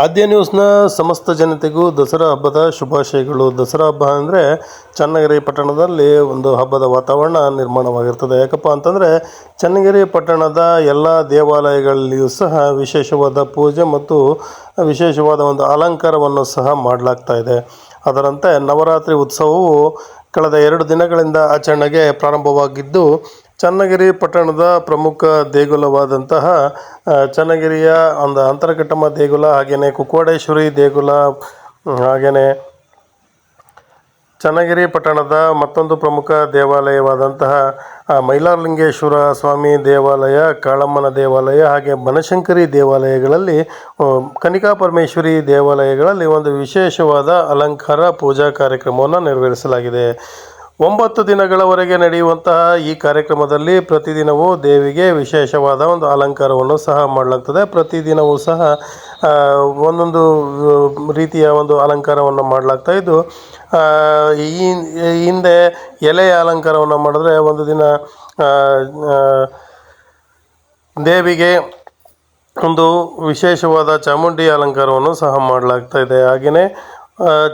ಆದ್ಯ ನ್ಯೂಸ್ನ ಸಮಸ್ತ ಜನತೆಗೂ ದಸರಾ ಹಬ್ಬದ ಶುಭಾಶಯಗಳು. ದಸರಾ ಹಬ್ಬ ಅಂದರೆ ಚನ್ನಗಿರಿ ಪಟ್ಟಣದಲ್ಲಿ ಒಂದು ಹಬ್ಬದ ವಾತಾವರಣ ನಿರ್ಮಾಣವಾಗಿರ್ತದೆ. ಯಾಕಪ್ಪ ಅಂತಂದರೆ ಚನ್ನಗಿರಿ ಪಟ್ಟಣದ ಎಲ್ಲ ದೇವಾಲಯಗಳಲ್ಲಿಯೂ ಸಹ ವಿಶೇಷವಾದ ಪೂಜೆ ಮತ್ತು ವಿಶೇಷವಾದ ಒಂದು ಅಲಂಕಾರವನ್ನು ಸಹ ಮಾಡಲಾಗ್ತಾ ಇದೆ. ಅದರಂತೆ ನವರಾತ್ರಿ ಉತ್ಸವವು ಕಳೆದ ಎರಡು ದಿನಗಳಿಂದ ಆಚರಣೆಗೆ ಪ್ರಾರಂಭವಾಗಿದ್ದು ಚನ್ನಗಿರಿ ಪಟ್ಟಣದ ಪ್ರಮುಖ ದೇಗುಲವಾದಂತಹ ಚನ್ನಗಿರಿಯ ಒಂದು ಅಂತರಘಟ್ಟಮ್ಮ ದೇಗುಲ ಹಾಗೆಯೇ ಕುಕ್ಕೋಡೇಶ್ವರಿ ದೇಗುಲ ಹಾಗೆಯೇ ಚನ್ನಗಿರಿ ಪಟ್ಟಣದ ಮತ್ತೊಂದು ಪ್ರಮುಖ ದೇವಾಲಯವಾದಂತಹ ಮೈಲಾರಲಿಂಗೇಶ್ವರ ಸ್ವಾಮಿ ದೇವಾಲಯ, ಕಾಳಮ್ಮನ ದೇವಾಲಯ ಹಾಗೆ ಬನಶಂಕರಿ ದೇವಾಲಯಗಳಲ್ಲಿ ಕನಿಕಾ ಪರಮೇಶ್ವರಿ ದೇವಾಲಯಗಳಲ್ಲಿ ಒಂದು ವಿಶೇಷವಾದ ಅಲಂಕಾರ ಪೂಜಾ ಕಾರ್ಯಕ್ರಮವನ್ನು ನೆರವೇರಿಸಲಾಗಿದೆ. ಒಂಬತ್ತು ದಿನಗಳವರೆಗೆ ನಡೆಯುವಂತಹ ಈ ಕಾರ್ಯಕ್ರಮದಲ್ಲಿ ಪ್ರತಿದಿನವೂ ದೇವಿಗೆ ವಿಶೇಷವಾದ ಒಂದು ಅಲಂಕಾರವನ್ನು ಸಹ ಮಾಡಲಾಗ್ತದೆ ಪ್ರತಿದಿನವೂ ಸಹ ಒಂದೊಂದು ರೀತಿಯ ಒಂದು ಅಲಂಕಾರವನ್ನು ಮಾಡಲಾಗ್ತಾ ಇದ್ದು ಈ ಹಿಂದೆ ಎಲೆಯ ಅಲಂಕಾರವನ್ನು ಮಾಡಿದ್ರೆ ಒಂದು ದಿನ ದೇವಿಗೆ ಒಂದು ವಿಶೇಷವಾದ ಚಾಮುಂಡಿ ಅಲಂಕಾರವನ್ನು ಸಹ ಮಾಡಲಾಗ್ತಾ ಇದೆ. ಹಾಗೆಯೇ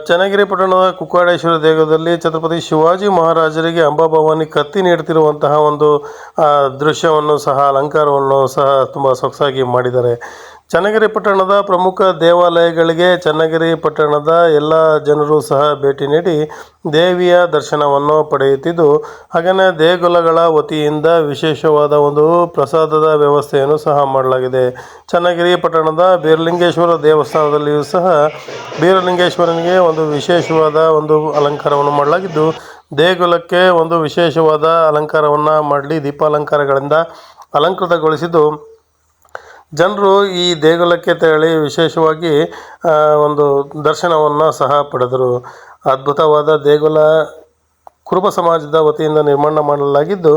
ಚನ್ನಗಿರಿ ಪಟ್ಟಣದ ಕುಕ್ಕಾಡೇಶ್ವರ ದೇಗುಲದಲ್ಲಿ ಛತ್ರಪತಿ ಶಿವಾಜಿ ಮಹಾರಾಜರಿಗೆ ಅಂಬಾಭವಾನಿ ಕತ್ತಿ ನೀಡ್ತಿರುವಂತಹ ಒಂದು ದೃಶ್ಯವನ್ನು ಸಹ, ಅಲಂಕಾರವನ್ನು ಸಹ ತುಂಬ ಸೊಗಸಾಗಿ ಮಾಡಿದ್ದಾರೆ. ಚನ್ನಗಿರಿ ಪಟ್ಟಣದ ಪ್ರಮುಖ ದೇವಾಲಯಗಳಿಗೆ ಚನ್ನಗಿರಿ ಪಟ್ಟಣದ ಎಲ್ಲ ಜನರು ಸಹ ಭೇಟಿ ನೀಡಿ ದೇವಿಯ ದರ್ಶನವನ್ನು ಪಡೆಯುತ್ತಿದ್ದು ಹಾಗೆಯೇ ದೇಗುಲಗಳ ವತಿಯಿಂದ ವಿಶೇಷವಾದ ಒಂದು ಪ್ರಸಾದದ ವ್ಯವಸ್ಥೆಯನ್ನು ಸಹ ಮಾಡಲಾಗಿದೆ. ಚನ್ನಗಿರಿ ಪಟ್ಟಣದ ಬೀರಲಿಂಗೇಶ್ವರ ದೇವಸ್ಥಾನದಲ್ಲಿಯೂ ಸಹ ಬೀರಲಿಂಗೇಶ್ವರನಿಗೆ ಒಂದು ವಿಶೇಷವಾದ ಒಂದು ಅಲಂಕಾರವನ್ನು ಮಾಡಲಾಗಿದ್ದು, ದೇಗುಲಕ್ಕೆ ಒಂದು ವಿಶೇಷವಾದ ಅಲಂಕಾರವನ್ನು ಮಾಡಲಿ ದೀಪಾಲಂಕಾರಗಳಿಂದ ಅಲಂಕೃತಗೊಳಿಸಿದ್ದು ಜನರು ಈ ದೇಗುಲಕ್ಕೆ ತೆರಳಿ ವಿಶೇಷವಾಗಿ ಒಂದು ದರ್ಶನವನ್ನು ಸಹ ಪಡೆದರು. ಅದ್ಭುತವಾದ ದೇಗುಲ ಕುರುಬ ಸಮಾಜದ ವತಿಯಿಂದ ನಿರ್ಮಾಣ ಮಾಡಲಾಗಿದ್ದು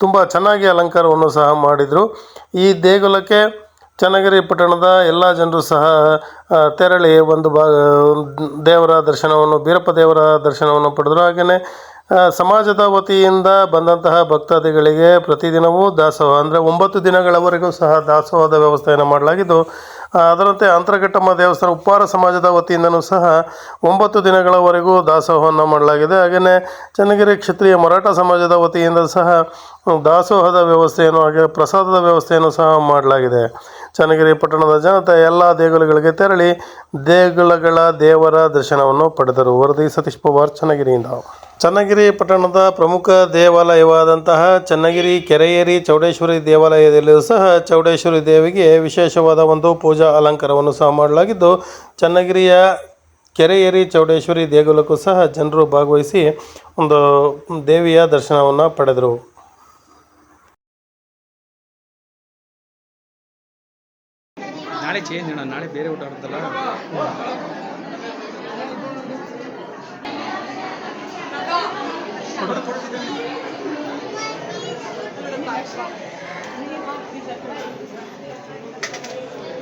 ತುಂಬ ಚೆನ್ನಾಗಿ ಅಲಂಕಾರವನ್ನು ಸಹ ಮಾಡಿದರು. ಈ ದೇಗುಲಕ್ಕೆ ಚನ್ನಗಿರಿ ಪಟ್ಟಣದ ಎಲ್ಲ ಜನರು ಸಹ ತೆರಳಿ ಒಂದು ಭಾಗ ದೇವರ ದರ್ಶನವನ್ನು, ಬೀರಪ್ಪ ದೇವರ ದರ್ಶನವನ್ನು ಪಡೆದರು. ಹಾಗೆಯೇ ಸಮಾಜದ ವತಿಯಿಂದ ಬಂದಂತಹ ಭಕ್ತಾದಿಗಳಿಗೆ ಪ್ರತಿದಿನವೂ ದಾಸೋಹ, ಅಂದರೆ ಒಂಬತ್ತು ದಿನಗಳವರೆಗೂ ಸಹ ದಾಸೋಹದ ವ್ಯವಸ್ಥೆಯನ್ನು ಮಾಡಲಾಗಿದ್ದು ಅದರಂತೆ ಅಂತರಘಟ್ಟಮ್ಮ ದೇವಸ್ಥಾನ, ಉಪ್ಪಾರ ಸಮಾಜದ ವತಿಯಿಂದನೂ ಸಹ ಒಂಬತ್ತು ದಿನಗಳವರೆಗೂ ದಾಸೋಹವನ್ನು ಮಾಡಲಾಗಿದೆ. ಹಾಗೆಯೇ ಚನ್ನಗಿರಿ ಕ್ಷತ್ರಿಯ ಮರಾಠ ಸಮಾಜದ ವತಿಯಿಂದ ಸಹ ದಾಸೋಹದ ವ್ಯವಸ್ಥೆಯನ್ನು, ಹಾಗೆ ಪ್ರಸಾದದ ವ್ಯವಸ್ಥೆಯನ್ನು ಸಹ ಮಾಡಲಾಗಿದೆ. ಚನ್ನಗಿರಿ ಪಟ್ಟಣದ ಜನತೆ ಎಲ್ಲ ದೇಗುಲಗಳಿಗೆ ತೆರಳಿ ದೇಗುಲಗಳ ದೇವರ ದರ್ಶನವನ್ನು ಪಡೆದರು. ವರದಿ ಸತೀಶ್ ಪವಾರ್, ಚನ್ನಗಿರಿಯಿಂದ. ಚನ್ನಗಿರಿ ಪಟ್ಟಣದ ಪ್ರಮುಖ ದೇವಾಲಯವಾದಂತಹ ಚನ್ನಗಿರಿ ಕೆರೆಯೇರಿ ಚೌಡೇಶ್ವರಿ ದೇವಾಲಯದಲ್ಲಿಯೂ ಸಹ ಚೌಡೇಶ್ವರಿ ದೇವಿಗೆ ವಿಶೇಷವಾದ ಒಂದು ಪೂಜಾ ಅಲಂಕಾರವನ್ನು ಸಹ ಮಾಡಲಾಗಿದ್ದು, ಚನ್ನಗಿರಿಯ ಕೆರೆಯೇರಿ ಚೌಡೇಶ್ವರಿ ದೇಗುಲಕ್ಕೂ ಸಹ ಜನರು ಭಾಗವಹಿಸಿ ಒಂದು ದೇವಿಯ ದರ್ಶನವನ್ನು ಪಡೆದರು. ನಾಳೆ ಚೇಂಜ್ ನಾಳೆ ಬೇರೆ ಊಟ Thank you.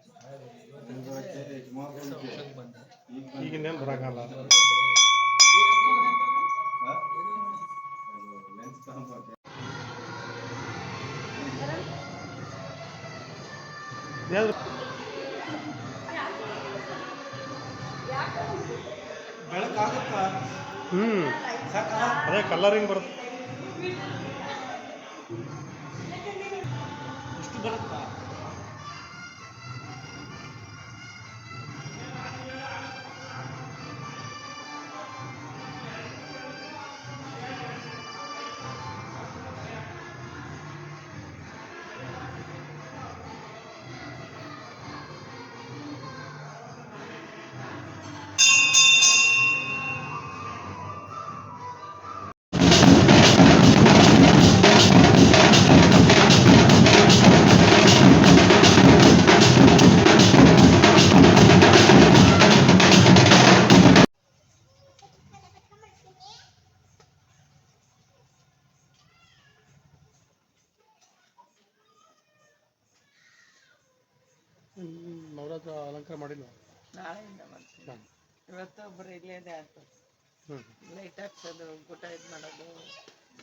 ಈಗಿನೇನು ಬರೋಕ್ಕಲ್ಲ ಹ್ಮ್. ಹ್ಞೂ ಅದೇ ಕಲರಿಂಗ್ ಬರುತ್ತೆ. ನವರಾತ್ರ ನಾಳೆಯಿಂದ ಮಾಡ್ತೀನಿ ಇವತ್ತು ಒಬ್ಬರು ಇಲ್ಲೇದೆ ಆಯ್ತು ಹ್ಞೂ ಲೈಟ್ ಹಾಕ್ಸೋದು ಊಟ ಇದು ಮಾಡೋದು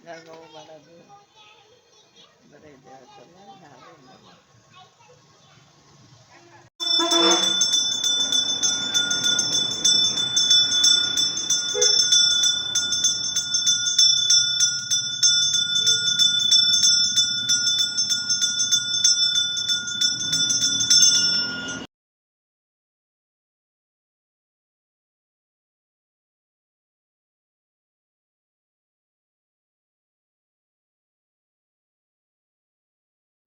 ಗಂಗವು ಮಾಡೋದು ಬರೀ ಇದೆ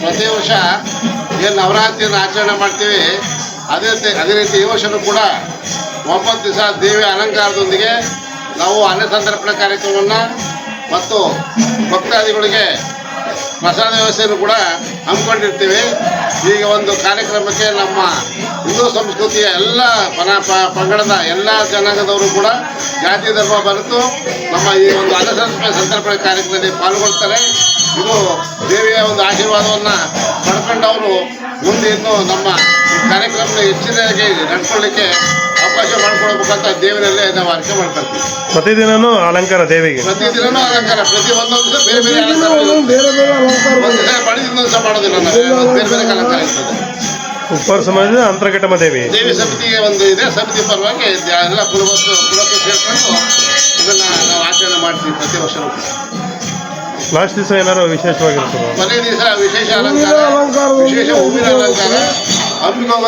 ಪ್ರತಿ ವರ್ಷ ಏನು ನವರಾತ್ರಿಯನ್ನು ಆಚರಣೆ ಮಾಡ್ತೀವಿ, ಅದೇ ಅದೇ ರೀತಿ ಈ ವರ್ಷನೂ ಕೂಡ ಒಂಬತ್ತು ದಿವಸ ದೇವಿ ಅಲಂಕಾರದೊಂದಿಗೆ ನಾವು ಅನ್ನ ಸಂತರ್ಪಣೆ ಕಾರ್ಯಕ್ರಮವನ್ನು ಮತ್ತು ಭಕ್ತಾದಿಗಳಿಗೆ ಪ್ರಸಾದ ವ್ಯವಸ್ಥೆಯನ್ನು ಕೂಡ ಹಮ್ಮಿಕೊಂಡಿರ್ತೀವಿ. ಈಗ ಒಂದು ಕಾರ್ಯಕ್ರಮಕ್ಕೆ ನಮ್ಮ ಹಿಂದೂ ಸಂಸ್ಕೃತಿಯ ಎಲ್ಲ ಪನ ಪ- ಪಂಗಡದ ಎಲ್ಲ ಜನಾಂಗದವರು ಕೂಡ ಜಾತಿ ಧರ್ಮ ಬರೆತು ನಮ್ಮ ಈ ಒಂದು ಅನಸಂಸ್ಕೃತಿ ಸಂತರ್ಪಣೆ ಕಾರ್ಯಕ್ರಮದಲ್ಲಿ ಪಾಲ್ಗೊಳ್ತಾರೆ. ಇದು ದೇವಿಯ ಒಂದು ಆಶೀರ್ವಾದವನ್ನು ಪಡ್ಕೊಂಡವರು ಮುಂದೆ ಇನ್ನು ನಮ್ಮ ಈ ಹೆಚ್ಚಿನದಾಗಿ ಹೆಚ್ಚಿನಾಗಿ ನಡ್ಕೊಳ್ಳಿಕ್ಕೆ ಅವಕಾಶ ಮಾಡ್ಕೊಳ್ಬೇಕಂತ ದೇವರಲ್ಲೇ ನಾವು ಅರ್ಕೆ ಮಾಡ್ಕೊಳ್ತೀವಿ. ಪ್ರತಿದಿನನೂ ಅಲಂಕಾರ ದೇವಿಗೆ. ಪ್ರತಿದಿನನೂ ಅಲಂಕಾರ ಪ್ರತಿ ಒಂದೊಂದು ಬೇರೆ ಬೇರೆ ಅಲಂಕಾರ ಬೇರೆ ಬೇರೆ ಅಲಂಕಾರ ಮಾಡಿದ ಇನ್ನೊಂದು ಮಾಡೋದಿಲ್ಲ ನಾವು. ಬೇರೆ ಬೇರೆ ಅಲಂಕಾರ ಉಪ್ಪಾರ ಸಮಾಜದ ಅಂತರ್ಘಟಮ ದೇವಿ. ದೇವಿ ಸಮಿತಿಗೆ ಒಂದು ಇದೆ. ಸಮಿತಿ ಪರವಾಗಿ ಎಲ್ಲ ಕುಲಬಸ್ಸು ಕುಲಕ್ಕೆ ಸೇರ್ಕೊಂಡು ಇದನ್ನ ನಾವು ಆಚರಣೆ ಮಾಡ್ತೀವಿ ಪ್ರತಿ ವರ್ಷವೂ ಲಾಸ್ಟ್ ದಿವಸ ಏನಾರು ವಿಶೇಷವಾಗಿರ್ತದೆ ಕೊನೆ ದಿವಸ ವಿಶೇಷ ಅಲಂಕಾರ. ವಿಶೇಷ ಹೂವಿನ ಅಲಂಕಾರ.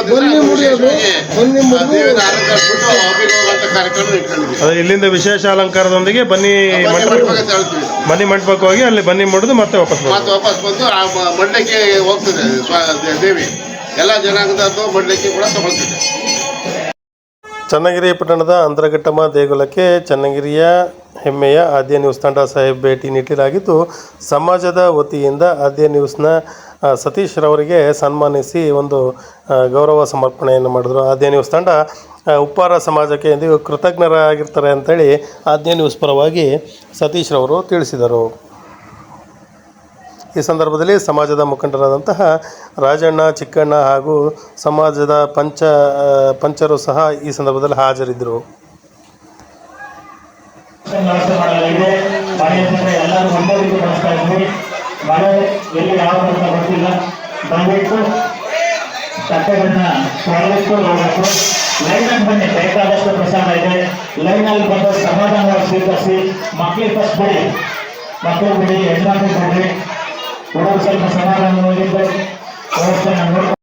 ದಿವಸ ವಿಶೇಷವಾಗಿ ದೇವಿನ ಅಲಂಕರಿಸ್ಬಿಟ್ಟು ಕಾರ್ಯಕ್ರಮ ಇಟ್ಕೊಂಡಿದ್ದೀವಿ ಅದು ಇಲ್ಲಿಂದ ವಿಶೇಷ ಅಲಂಕಾರದೊಂದಿಗೆ ಬನ್ನಿ ಬನ್ನಿ ಮಂಟಪ ಮಂಟಪಕ್ಕೆ ಬನ್ನಿ ಮಂಟಪಕ್ಕೆ ಹೋಗಿ ಅಲ್ಲಿ ಬನ್ನಿ ಮುಡಿದು ಮತ್ತೆ ವಾಪಸ್ ಮತ್ತೆ ವಾಪಸ್ ಬಂದು ಆ ಮಂಡಕ್ಕೆ ಹೋಗ್ತದೆ ಸ್ವ ದೇವಿ. ಎಲ್ಲ ಜನಾಂಗದ ಮಂಡಳಿಗೆ ಕೂಡ ತಗೊಳ್ತಿದೆ ಚನ್ನಗಿರಿ ಪಟ್ಟಣದ ಅಂದ್ರಘಟ್ಟಮ್ಮ ದೇಗುಲಕ್ಕೆ ಚನ್ನಗಿರಿಯ ಹೆಮ್ಮೆಯ ಆದ್ಯ ನ್ಯೂಸ್ ತಂಡ ಸಾಹೇಬ್ ಭೇಟಿ ನೀಡಲಾಗಿದ್ದು, ಸಮಾಜದ ವತಿಯಿಂದ ಆದ್ಯ ನ್ಯೂಸ್ನ ಸತೀಶ್ ರವರಿಗೆ ಸನ್ಮಾನಿಸಿ ಒಂದು ಗೌರವ ಸಮರ್ಪಣೆಯನ್ನು ಮಾಡಿದ್ರು. ಆದ್ಯ ನ್ಯೂಸ್ ತಂಡ ಉಪ್ಪಾರ ಸಮಾಜಕ್ಕೆ ಎಂದಿಗೂ ಕೃತಜ್ಞರಾಗಿರ್ತಾರೆ ಅಂತೇಳಿ ಆದ್ಯ ನ್ಯೂಸ್ ಪರವಾಗಿ ಸತೀಶ್ ರವರು ತಿಳಿಸಿದರು. ಈ ಸಂದರ್ಭದಲ್ಲಿ ಸಮಾಜದ ಮುಖಂಡರಾದಂತಹ ರಾಜಣ್ಣ, ಚಿಕ್ಕಣ್ಣ ಹಾಗೂ ಸಮಾಜದ ಪಂಚ ಪಂಚರು ಸಹ ಈ ಸಂದರ್ಭದಲ್ಲಿ ಹಾಜರಿದ್ದರು. ಸ್ವೀಕರಿಸಿ ಮಕ್ಕಳಿಗೆ ಫಸ್ಟ್ ಬಿಡಿ. ಮಕ್ಕಳು ಬಿಡಿ. ಹುಡುಗರು ಸ್ವಲ್ಪ ಸಮಾಧಾನವಾಗಿದ್ದು ವ್ಯವಸ್ಥೆ ನೋಡಿ